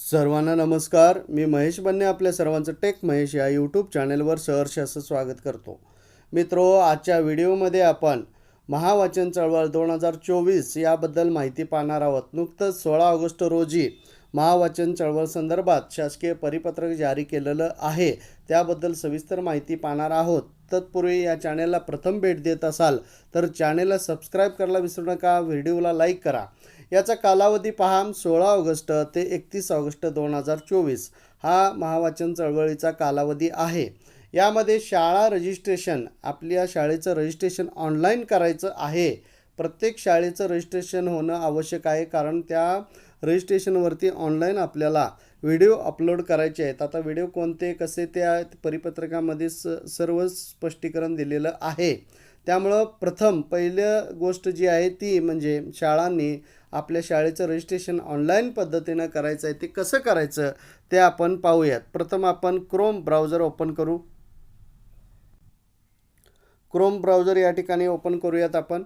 सर्वांना नमस्कार. मी महेश बन्ने आपल्या सर्वांचं टेक महेश या यूट्यूब चॅनेलवर सहर्ष असं स्वागत करतो. मित्रो आजच्या व्हिडिओमध्ये आपण महावाचन चळवळ दोन हजार चोवीस याबद्दल माहिती पाहणार आहोत. नुकतंच सोळा ऑगस्ट रोजी महावाचन चळवळ संदर्भात शासकीय परिपत्रक जारी केलेलं आहे. त्याबद्दल सविस्तर माहिती पाहणार आहोत. तत्पूर्वी या चॅनेलला प्रथम भेट देत असाल तर चॅनेलला सबस्क्राईब करायला विसरू नका. व्हिडिओला लाईक करा. याचा कालावधी पहा सोळा ऑगस्ट ते एकतीस ऑगस्ट दोन हजार चोवीस. हा महावाचन चळवळीचा कालावधी आहे. यामध्ये शाळा रजिस्ट्रेशन आपल्या शाळेचं रजिस्ट्रेशन ऑनलाईन करायचं आहे. प्रत्येक शाळेचं रजिस्ट्रेशन होणं आवश्यक आहे कारण त्या रजिस्ट्रेशनवरती ऑनलाईन आपल्याला व्हिडिओ अपलोड करायचे आहेत. आता व्हिडिओ कोणते कसे त्या परिपत्रकामध्ये स सर्व स्पष्टीकरण दिलेलं आहे. त्यामुळं प्रथम पहिलं गोष्ट जी आहे ती म्हणजे शाळांनी आपल्या शाळेचं रजिस्ट्रेशन ऑनलाईन पद्धतीनं करायचं आहे ते कसं करायचं ते आपण पाहूयात. प्रथम आपण क्रोम ब्राउझर ओपन करू. क्रोम ब्राउझर या ठिकाणी ओपन करूयात आपण.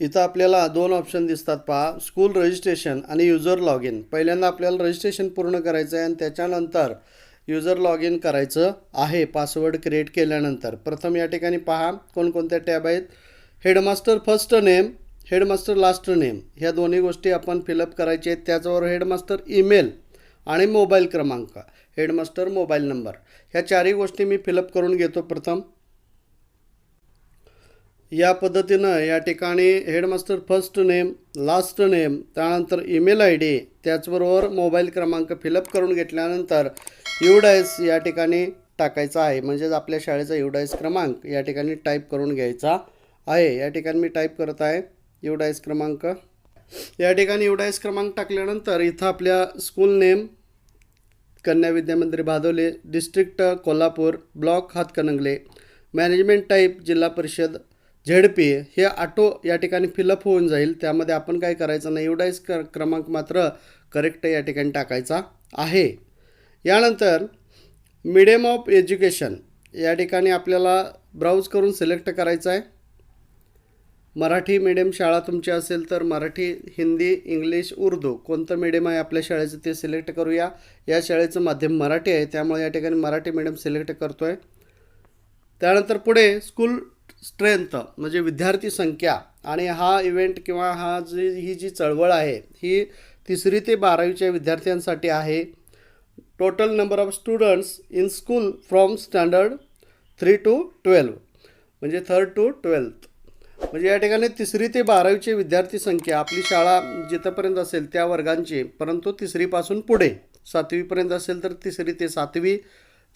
इथं आपल्याला दोन ऑप्शन दिसतात पहा. स्कूल रजिस्ट्रेशन आणि युजर लॉग इन पहिल्यांदा आपल्याला रजिस्ट्रेशन पूर्ण करायचं आहे आणि त्याच्यानंतर युजर लॉग इन करायचं आहे पासवर्ड क्रिएट केल्यानंतर. प्रथम या ठिकाणी पहा कोणकोणत्या टॅब आहेत. Headmaster first name headmaster last name ह्या दोन्ही गोष्टी आपण फिलअप करायच्या आहेत. त्याचबरोबर हेडमास्टर ईमेल आणि मोबाईल क्रमांक. हेडमास्टर मोबाईल नंबर ह्या चारही गोष्टी मी फिलअप करून घेतो प्रथम. या पद्धतीनं या ठिकाणी headmaster first name last name त्यानंतर ईमेल आय डी त्याचबरोबर मोबाईल क्रमांक फिलअप करून घेतल्यानंतर युडायस या ठिकाणी टाकायचा आहे. म्हणजेच आपल्या शाळेचा युडायस क्रमांक या ठिकाणी टाईप करून घ्यायचा आहे. या ठिकाणी मी टाईप करत आहे युडायस क्रमांक. या ठिकाणी युडायस क्रमांक टाकल्यानंतर इथं आपल्या school name Kanya Vidyamandir Bhadole district Kolhapur block Hatkanangale management type Zilla Parishad ZP हे ऑटो या ठिकाणी फिलअप होऊन जाईल. त्यामध्ये आपण काय करायचं नाही एवढाच क क्रमांक मात्र करेक्ट या ठिकाणी टाकायचा आहे. यानंतर मिडियम ऑफ एज्युकेशन या ठिकाणी आपल्याला ब्राउज करून सिलेक्ट करायचं आहे. मराठी मीडियम शाळा तुमची असेल तर मराठी हिंदी इंग्लिश उर्दू कोणतं मीडियम आहे आपल्या शाळेचं ते सिलेक्ट करूया. या शाळेचं माध्यम मराठी आहे त्यामुळे या ठिकाणी मराठी मीडियम सिलेक्ट करतो आहे त्यानंतर पुढे स्कूल स्ट्रेंथ म्हणजे विद्यार्थी संख्या आणि हा इव्हेंट किंवा हा जी ही जी चळवळ आहे ही तिसरी ते बारावीच्या विद्यार्थ्यांसाठी आहे. Total number of students in school from standard three to twelve म्हणजे थर्ड टू ट्वेल्थ म्हणजे या ठिकाणी तिसरी ते बारावीची विद्यार्थी संख्या आपली शाळा जिथंपर्यंत असेल त्या वर्गांची परंतु तिसरीपासून पुढे सातवीपर्यंत असेल तर तिसरी ते सातवी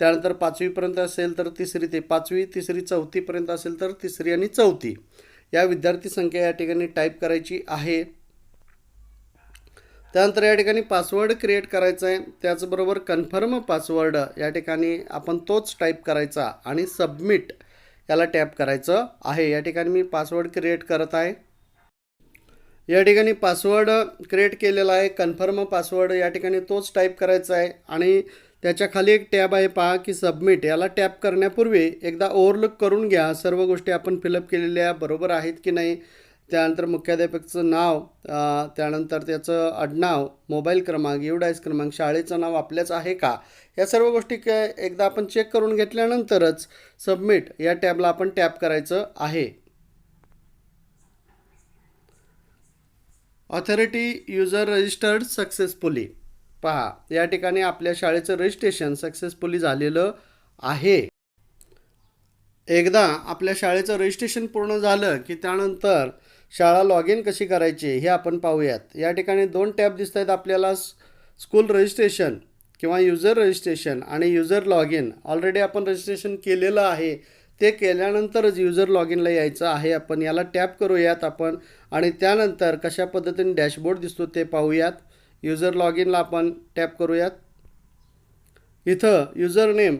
त्यानंतर पाचवीपर्यंत असेल तर तिसरी ते पाचवी तिसरी चौथीपर्यंत असेल तर तिसरी आणि चौथी. या विद्यार्थी संख्या या ठिकाणी टाईप करायची आहे. त्यानंतर या ठिकाणी पासवर्ड क्रिएट करायचा आहे. त्याचबरोबर कन्फर्म पासवर्ड या ठिकाणी आपण तोच टाईप करायचा आणि सबमिट याला टॅप करायचं आहे. या ठिकाणी मी पासवर्ड क्रिएट करत आहे. या ठिकाणी पासवर्ड क्रिएट केलेला आहे. कन्फर्म पासवर्ड या ठिकाणी तोच टाईप करायचा आहे. आणि त्याच्याखाली एक टॅब आहे पहा की सबमिट. याला टॅप करण्यापूर्वी एकदा ओव्हरलुक करून घ्या. सर्व गोष्टी आपण फिलअप केलेल्या बरोबर आहेत की नाही? त्यानंतर मुख्याध्यापकाचं नाव त्यानंतर त्याचं आडनाव मोबाईल क्रमांक एवढाच क्रमांक शाळेचं नाव आपल्याच आहे का? या सर्व गोष्टी काय एकदा आपण चेक करून घेतल्यानंतरच सबमिट या टॅबला आपण टॅप करायचं आहे. ऑथॉरिटी युजर रजिस्टर्ड सक्सेसफुली पहा या ठिकाणी आपल्या शाळेचं रजिस्ट्रेशन सक्सेसफुली झालेलं आहे. एकदा आपल्या शाळेचं रजिस्ट्रेशन पूर्ण झालं की त्यानंतर शाळा लॉग इन कशी करायची हे आपण पाहूयात. या ठिकाणी दोन टॅब दिसत आहेत आपल्याला स्कूल रजिस्ट्रेशन किंवा युजर रजिस्ट्रेशन आणि युजर लॉग इन ऑलरेडी आपण रजिस्ट्रेशन केलेलं आहे. ते केल्यानंतरच युजर लॉग इनला यायचं आहे. आपण याला टॅप करूयात आपण आणि त्यानंतर कशा पद्धतीने डॅशबोर्ड दिसतो ते पाहूयात. युजर लॉग इनला आपण टॅप करूयात. इथं युजर नेम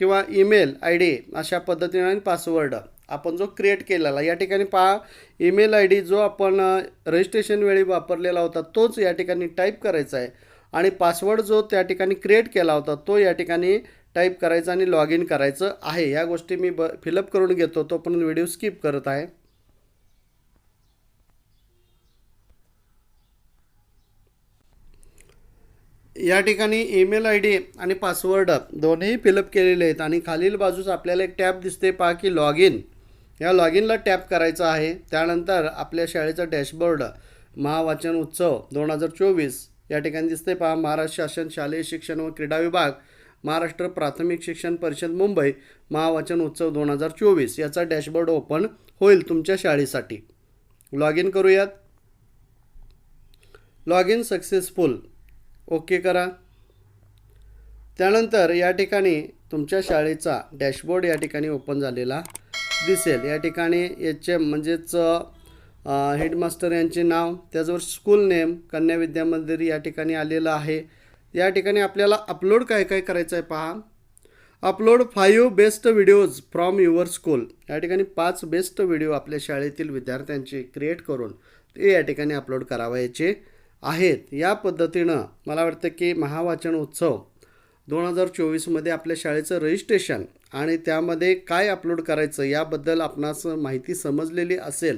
किंवा ईमेल आय डी अशा पद्धतीने आणि पासवर्ड आपण जो क्रिएट केलेला या ठिकाणी पहा ईमेल आय डी जो आपण रजिस्ट्रेशन वेळी वापरलेला होता तोच या ठिकाणी टाईप करायचा आहे. आणि पासवर्ड जो त्या ठिकाणी क्रिएट केला होता तो या ठिकाणी टाईप करायचा आणि लॉग इन करायचं आहे. या गोष्टी मी ब फिलअप करून घेतो तो पण व्हिडिओ स्किप करत आहे. या ठिकाणी ईमेल आय डी आणि पासवर्ड दोन्ही फिलअप केलेले आहेत. आणि खालील बाजूस आपल्याला एक टॅब दिसते. पहा की लॉग इन या लॉग इनला टॅप करायचं आहे. त्यानंतर आपल्या शाळेचा डॅशबोर्ड महावाचन उत्सव दोन हजार चोवीस या ठिकाणी दिसते. पहा महाराष्ट्र शासन शालेय शिक्षण व क्रीडा विभाग महाराष्ट्र प्राथमिक शिक्षण परिषद मुंबई महावाचन उत्सव दोन हजार चोवीस याचा डॅशबोर्ड ओपन होईल तुमच्या शाळेसाठी. लॉग इन करूयात. लॉग इन सक्सेसफुल ओके करा. त्यानंतर या ठिकाणी तुमच्या शाळेचा डॅशबोर्ड या ठिकाणी ओपन झालेला दिसेल. या ठिकाणी एच एम म्हणजेच हेडमास्टर यांचे नाव त्याचबरोबर स्कूल नेम कन्या विद्या मंदिर या ठिकाणी आलेलं आहे. या ठिकाणी आपल्याला अपलोड काय काय करायचं आहे पहा. Upload five best videos from your school. या ठिकाणी पाच बेस्ट व्हिडिओ आपल्या शाळेतील विद्यार्थ्यांचे क्रिएट करून ते या ठिकाणी अपलोड करावायचे. आहेत. या पद्धतीनं मला वाटतं की महावाचन उत्सव दोन हजार चोवीसमध्ये आपल्या शाळेचं रजिस्ट्रेशन आणि त्यामध्ये काय अपलोड करायचं याबद्दल आपणास माहिती समजलेली असेल